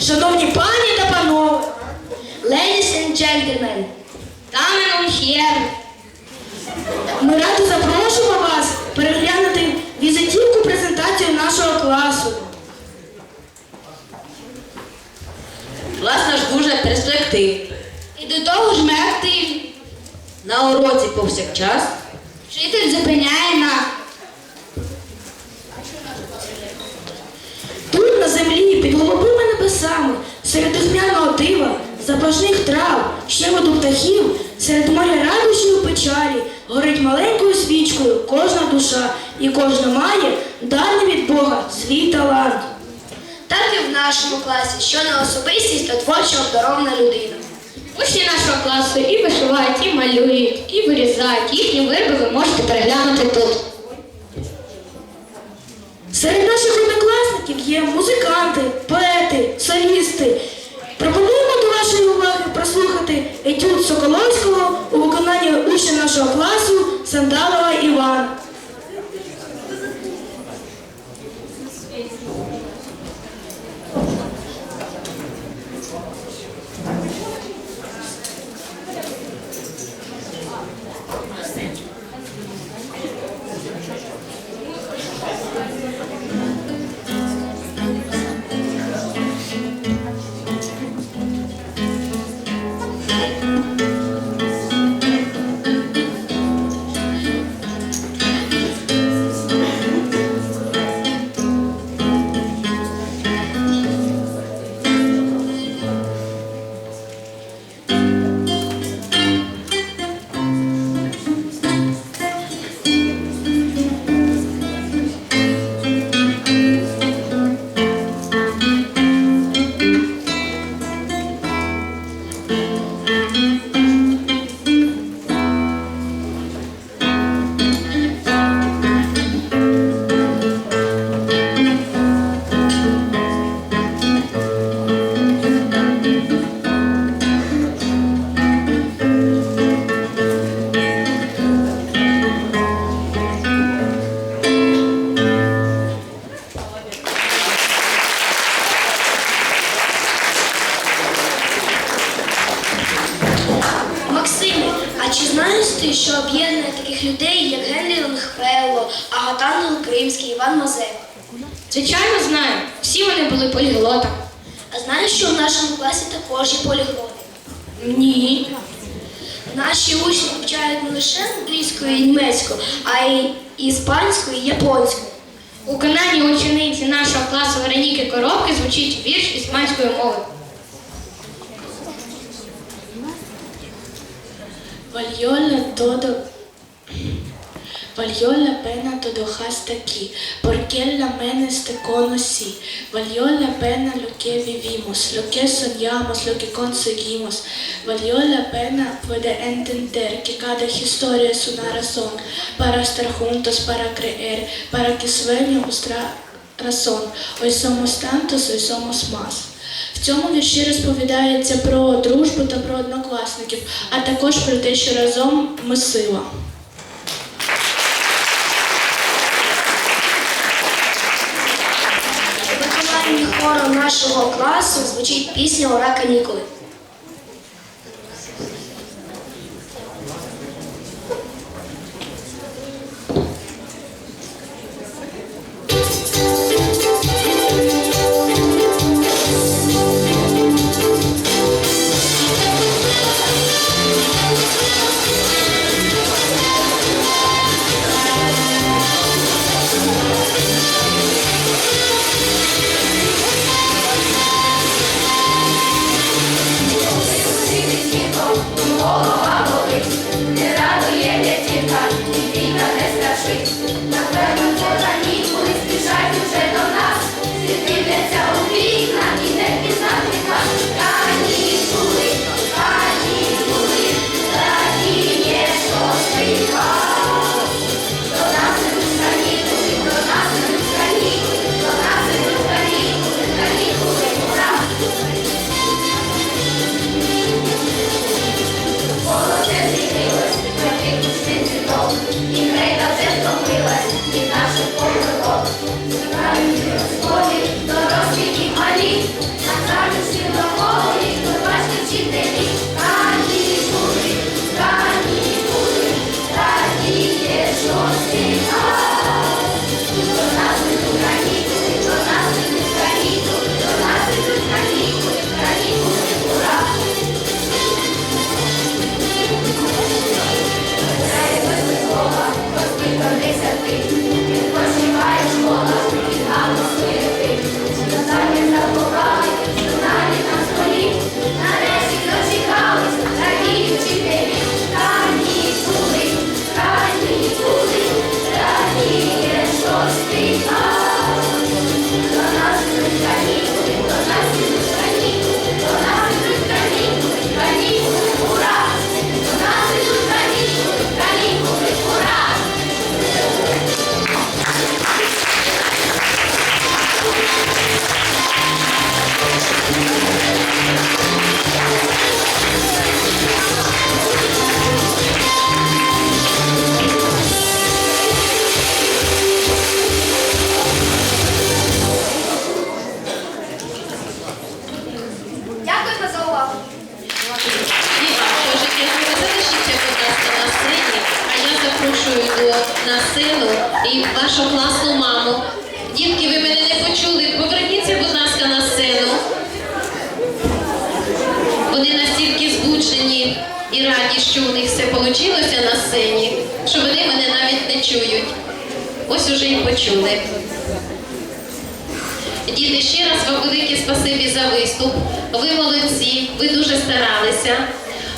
Шановні пані та панове, ladies and gentlemen, Damen und Herren, ми раді запрошуємо вас переглянути візитівку презентацію нашого класу. Клас наш дуже перспективний. і до того ж ми активні. На уроці повсякчас Вчитель зупиняє нас. Тут на землі, під небесами, серед духмяного дива, запашних трав, щебету птахів, серед моря радощів і печалі, горить маленькою свічкою кожна душа, і кожна має даний від Бога свій талант. Так і в нашому класі, що не особистість, то творчо обдарована людина. Учні нашого класу і вишивають, і малюють, і вирізають. Їхні вироби ви можете переглянути тут. Серед наших однокласників є музиканти, поети, солісти. Пропонуємо до вашої уваги прослухати Агатангел Кримський, Іван Мазепа? Звичайно, знаю. Всі вони були поліглотами. А знаєш, що в нашому класі також є поліглоти? Ні. Наші учні вивчають не лише англійську і німецьку, а й іспанську і японську. У виконанні учениці нашого класу Вероніки Коробки звучить вірш мовою. Valió la todo, valió la pena todo hasta aquí, porque la menes te conocí. Valió la pena lo que vivimos, lo que soñamos, lo que conseguimos. Valió la pena poder entender que cada historia es una razón para estar juntos, para creer, para que sueño nuestra razón. Hoy somos tantos, hoy somos más. В цьому вірші розповідається про дружбу та про однокласників, а також про те, що разом ми сила. У виконанні хору нашого класу звучить пісня Ура канікули. На сцену і вашу класну маму. Дітки, ви мене не почули. Поверніться, будь ласка, на сцену. Вони настільки збуджені і раді, що у них все вийшло на сцені, що вони мене навіть не чують. Ось уже і почули. Діти, ще раз вам велике спасибі за виступ. Ви молодці, ви дуже старалися.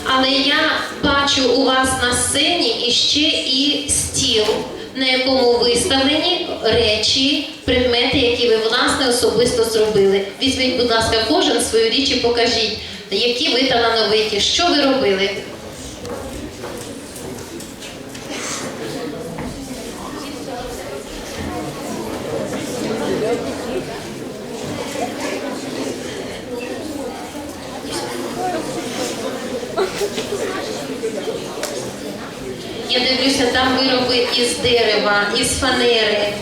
Але я бачу у вас на сцені іще і стіл, на якому виставлені речі, предмети, які ви власне особисто зробили. Візьміть, будь ласка, кожен свою річ і покажіть, які ви талановиті, що ви робили. Я дивлюся, там вироби із дерева, із фанери.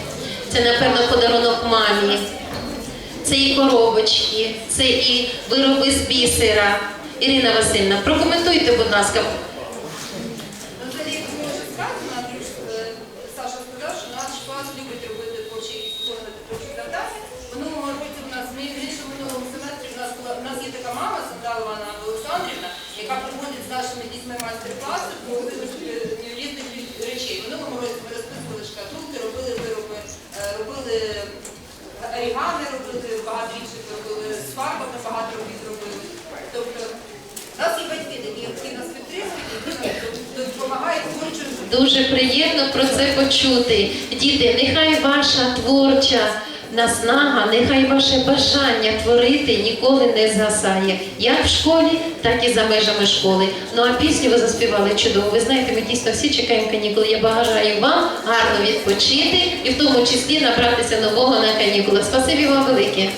Це, напевно, подарунок мамі. Це і коробочки, це і вироби з бісера. Ірина Васильівна, прокоментуйте, будь ласка. Дуже приємно про це почути. Діти, нехай ваша творча наснага, нехай ваше бажання творити ніколи не згасає. Як в школі, так і за межами школи. Ну а пісню ви заспівали чудово. Ви знаєте, ми дійсно всі чекаємо канікули. Я бажаю вам гарно відпочити і в тому числі набратися нового на канікулах. Спасибі вам велике.